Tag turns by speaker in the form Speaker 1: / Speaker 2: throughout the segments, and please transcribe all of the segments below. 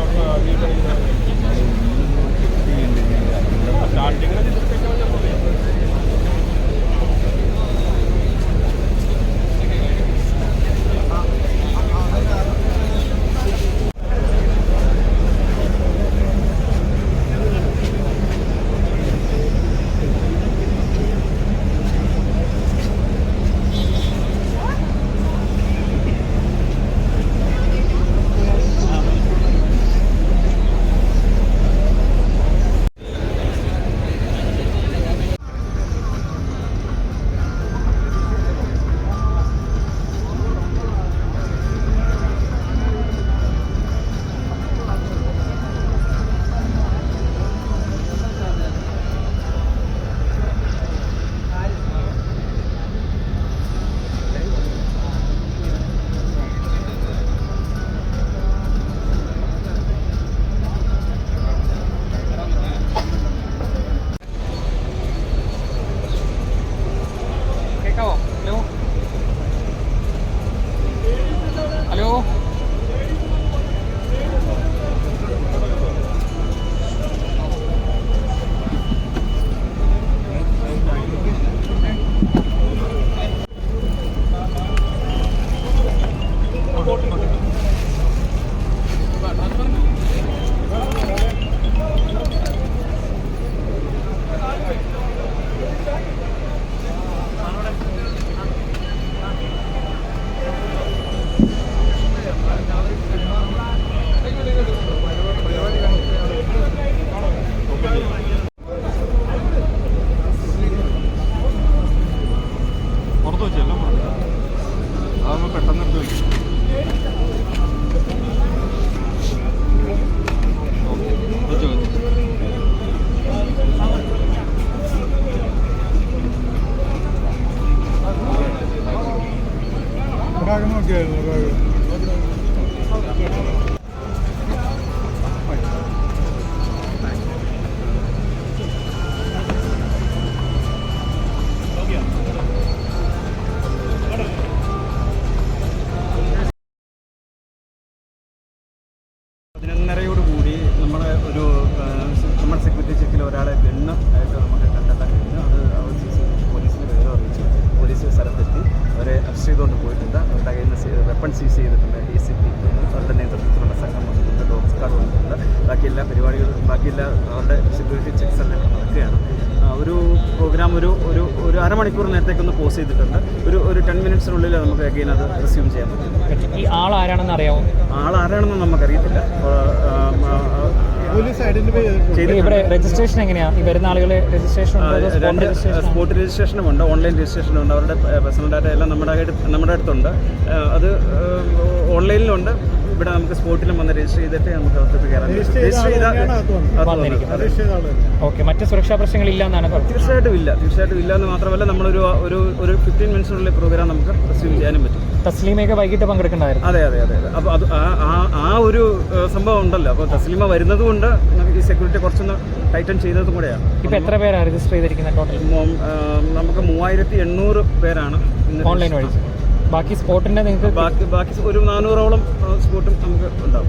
Speaker 1: ఒక നേരത്തേക്കൊന്ന് പോസ് ചെയ്തിട്ടുണ്ട്. ഒരു ഒരു ടെൻ മിനിറ്റ്സിനുള്ളിൽ നമുക്ക് അഗെയിൻ അത് റിസ്യൂം ചെയ്യാം പറ്റും.
Speaker 2: ഈ ആൾ ആരാണെന്ന് അറിയാമോ
Speaker 1: ആൾ നമുക്കറിയത്തില്ല. ആ, ആ, ആ,
Speaker 3: പോലീസ് ഐഡന്റിഫൈ ചെയ്തിട്ടുണ്ട്.
Speaker 1: ചെയ്തിട്ടുണ്ട്.
Speaker 2: ഇവിടെ രജിസ്ട്രേഷൻ എങ്ങനെയാ? ഈ വരുന്ന ആളുകളെ രജിസ്ട്രേഷൻ
Speaker 1: സ്പോട്ട് രജിസ്ട്രേഷനും ഉണ്ട്? ഓൺലൈൻ രജിസ്ട്രേഷനും ഉണ്ട്. അവരുടെ പേഴ്സണൽ ഡാറ്റ എല്ലാം നമ്മുടെ നമ്മുടെ അടുത്തുണ്ട്. അത് ഓൺലൈനിലുണ്ട്. ഇവിടെ നമുക്ക് സ്പോട്ടിലും വന്ന് രജിസ്റ്റർ ചെയ്തിട്ട് നമുക്ക് അകത്തോട്ട്.
Speaker 3: രജിസ്റ്റർ
Speaker 2: ഓക്കെ മറ്റ് സുരക്ഷാ പ്രശ്നങ്ങളില്ല എന്നാണ് പറഞ്ഞത്.
Speaker 1: തീർച്ചയായിട്ടും ഇല്ല. തീർച്ചയായിട്ടും ഇല്ല എന്ന് മാത്രമല്ല നമ്മളൊരു ഒരു ഒരു ഫിഫ്റ്റീൻ മിനിറ്റ്സിനുള്ളിൽ പ്രോഗ്രാം നമുക്ക് റിസീവ് ചെയ്യാനും പറ്റും.
Speaker 2: തസ്ലീമയൊക്കെ വൈകിട്ട് പങ്കെടുക്കണ്ടായിരുന്നു.
Speaker 1: അതെ അതെ അതെ അതെ. അപ്പോൾ അത് ആ- ഒരു സംഭവം ഉണ്ടല്ലോ. അപ്പോൾ തസ്ലീമ വരുന്നത് കൊണ്ട് നമുക്ക് ഈ സെക്യൂരിറ്റി കുറച്ചൊന്ന് ടൈറ്റൻ ചെയ്തതും കൂടെയാണ്.
Speaker 2: ഇപ്പൊ എത്ര പേരാണ് രജിസ്റ്റർ ചെയ്തിരിക്കുന്നത് ടോട്ടൽ
Speaker 1: നമുക്ക് മൂവായിരത്തി എണ്ണൂറ് പേരാണ്
Speaker 2: ഓൺലൈൻ വഴി. ബാക്കി സ്പോട്ടിന്റെ നിങ്ങൾക്ക്
Speaker 1: ബാക്കി ബാക്കി ഒരു നാനൂറോളം സ്പോട്ടും നമുക്ക് ഉണ്ടാവും.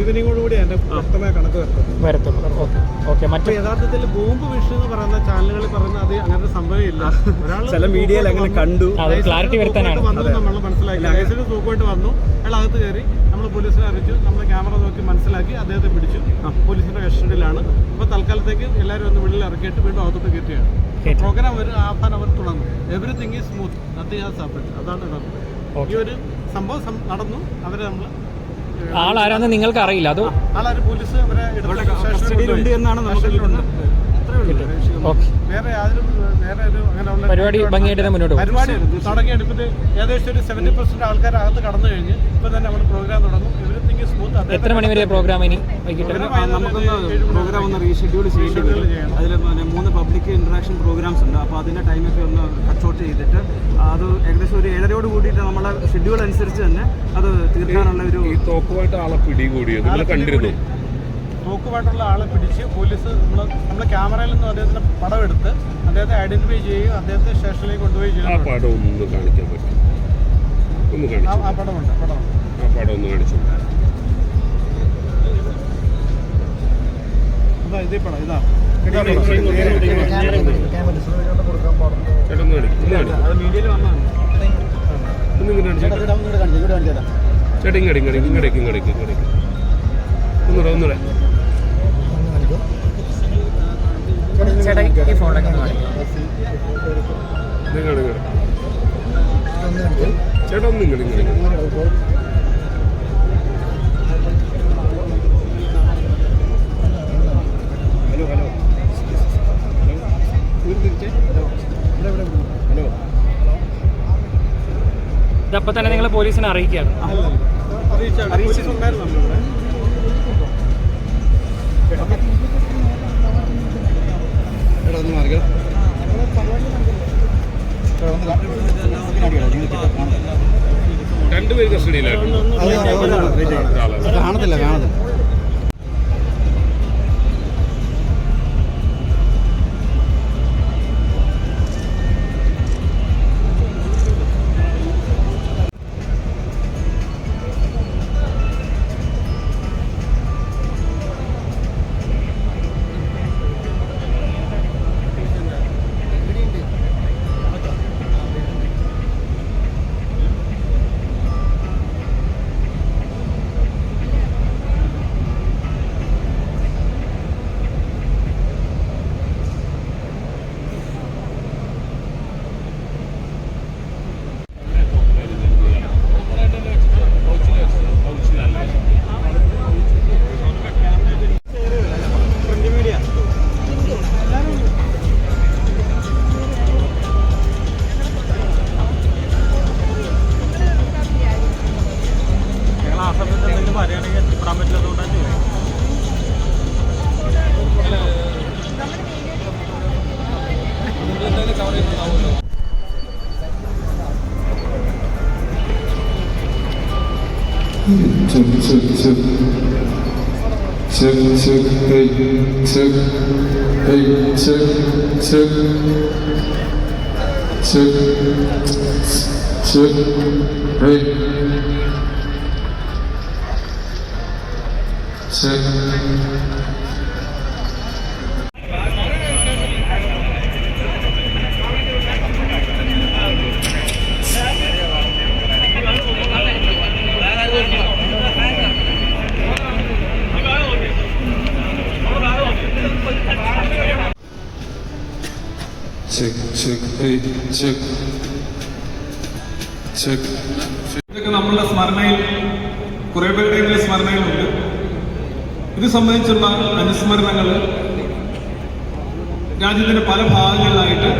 Speaker 3: ഈവനിങ്ങോട് കൂടി അതിന്റെ വ്യക്തമായ കണക്ക്
Speaker 2: വരത്തുള്ളൂ ഓക്കെ. ഓക്കെ. മറ്റേ
Speaker 3: യഥാർത്ഥത്തിൽ ബോംബ് വിഷു എന്ന് പറയുന്ന ചാനലുകളിൽ പറയുന്ന അത് അങ്ങനെ സംഭവം ഇല്ല. ഒരാൾ
Speaker 1: ചില മീഡിയയിൽ അങ്ങനെ കണ്ടു.
Speaker 2: അത് ക്ലാരിറ്റി വരുത്താനാണ്.
Speaker 3: വന്നു നമ്മൾ മനസ്സിലാക്കി. ലൈസൻസ് തൂക്കമായിട്ട് വന്നു. അയാൾ അകത്ത് കയറി നമ്മൾ പോലീസിനെ അറിയിച്ചു. നമ്മൾ ക്യാമറ നോക്കി മനസ്സിലാക്കി അദ്ദേഹത്തെ പിടിച്ചു. പോലീസിന്റെ കസ്റ്റഡിയിലാണ്. അപ്പോൾ തൽക്കാലത്തേക്ക് എല്ലാവരും ഒന്ന് വെളിയിൽ ഇറക്കിയിട്ട് വീണ്ടും അകത്തോട്ട് കയറ്റുകയാണ്.
Speaker 2: കയറ്റി.
Speaker 3: പ്രോഗ്രാം ഒരു അവർ തുടങ്ങും. Everything is smooth nothing has happen അതാണ് ഈ ഒരു സംഭവം നടന്നു. അവരെ നമ്മൾ
Speaker 2: ആളാരാന്ന് നിങ്ങൾക്ക് അറിയില്ല അതോ
Speaker 3: ആളാര് പോലീസ് അവരെ
Speaker 1: എന്നാണ് നമുക്ക്
Speaker 2: ഓക്കെ. പരിപാടി ഭംഗിയായിട്ട് തന്നെ മുന്നോട്ട്
Speaker 3: പരിപാടി തുടങ്ങിയാണ് ഇപ്പം ഏകദേശം ഒരു സെവന്റി പെർസെന്റ് ആൾക്കാർ അകത്ത് കടന്നു കഴിഞ്ഞ് ഇപ്പം തന്നെ നമ്മൾ പ്രോഗ്രാം തുടങ്ങും. എവറിത്തിങ് സ്മൂത്ത്
Speaker 2: എത്ര മണി വരെ പ്രോഗ്രാം ഇനി വൈകിട്ട്?
Speaker 1: നമുക്കൊന്ന് പ്രോഗ്രാം ഒന്ന് റീഷെഡ്യൂൾ ചെയ്യേണ്ടി അതിൽ മൂന്ന് പബ്ലിക് ഇന്ററാക്ഷൻ പ്രോഗ്രാംസ് ഉണ്ട്. അപ്പോൾ അതിന്റെ ടൈമൊക്കെ ഒന്ന് കട്ട് ഔട്ട് ചെയ്തിട്ട് അത് ഏകദേശം ഒരു ഏഴരയോട് കൂടിയിട്ട് നമ്മളെ ഷെഡ്യൂൾ അനുസരിച്ച് തന്നെ അത് തീർക്കാനുള്ള ഒരു
Speaker 4: ഈ തോക്കുമായിട്ട് ആളെ പിടികൂടിയത് നിങ്ങൾ കണ്ടിരുന്നു.
Speaker 3: തോക്കുമായിട്ടുള്ള ആളെ പിടിച്ച് പോലീസ് നമ്മൾ നമ്മുടെ ക്യാമറയിൽ നിന്ന് അദ്ദേഹത്തിന്റെ പടം എടുത്ത് അദ്ദേഹത്തെ ഐഡന്റിഫൈ ചെയ്യുകയും അദ്ദേഹത്തെ സ്റ്റേഷനിലേക്ക് കൊണ്ടുപോയി
Speaker 4: ആ
Speaker 3: ചെയ്യുന്നു.
Speaker 4: പടം ഒന്ന് കാണിക്കാൻ പറ്റും. ഒന്ന്
Speaker 3: ആ
Speaker 4: കാണിച്ചു
Speaker 3: ആ പടമുണ്ട്. ഇതാ
Speaker 4: ആ പടം ഒന്ന് കാണിച്ചു
Speaker 3: ഇതാ ഇതേ പടം. ഇതാ
Speaker 4: ചേട്ടാ ഒന്ന് കാണിക്കും ഒന്ന് കാണിക്കും.
Speaker 1: അത് മീഡിയയിൽ വന്നതാണ്.
Speaker 4: ഒന്ന് ഇങ്ങനെ കാണിച്ചു ചേട്ടാ ഇങ്ങടെ ഇങ്ങടെ ഇങ്ങോട്ട് ഇങ്ങോട്ട് ഇങ്ങോട്ട് ഒന്നുകൂടെ ഒന്നുകൂടെ
Speaker 2: ചേട്ടാ ഈ ഫോണിലൊക്കെ ഒന്ന് കാണിക്കാം.
Speaker 4: ചേട്ടാ ഒന്ന്
Speaker 2: ഇതപ്പോൾ തന്നെ നിങ്ങൾ പോലീസിനെ അറിയിക്കുകയാണ്
Speaker 3: അറിയിച്ചു അറിയിച്ചിട്ടുണ്ടായിരുന്നു ഒന്ന് മാറിക്കണം
Speaker 4: രണ്ടുപേര് കസ്റ്റഡിയിലായിട്ടുണ്ട് ഒരാളെ
Speaker 3: കാണത്തില്ല കാണത്തില്ല.
Speaker 1: Cyk, cyk, cyk. Cyk, cyk, hej, cyk. Hej,
Speaker 5: cyk, cyk. Cyk, cyk, hej. Cyk. Check, hey, check. Check.
Speaker 6: ഇതൊക്കെ നമ്മളുടെ സ്മരണയിൽ കുറെ പേരുടെ സ്മരണയിലുണ്ട് ഇത് സംബന്ധിച്ചുള്ള അനുസ്മരണങ്ങൾ രാജ്യത്തിന്റെ പല ഭാഗങ്ങളിലായിട്ട്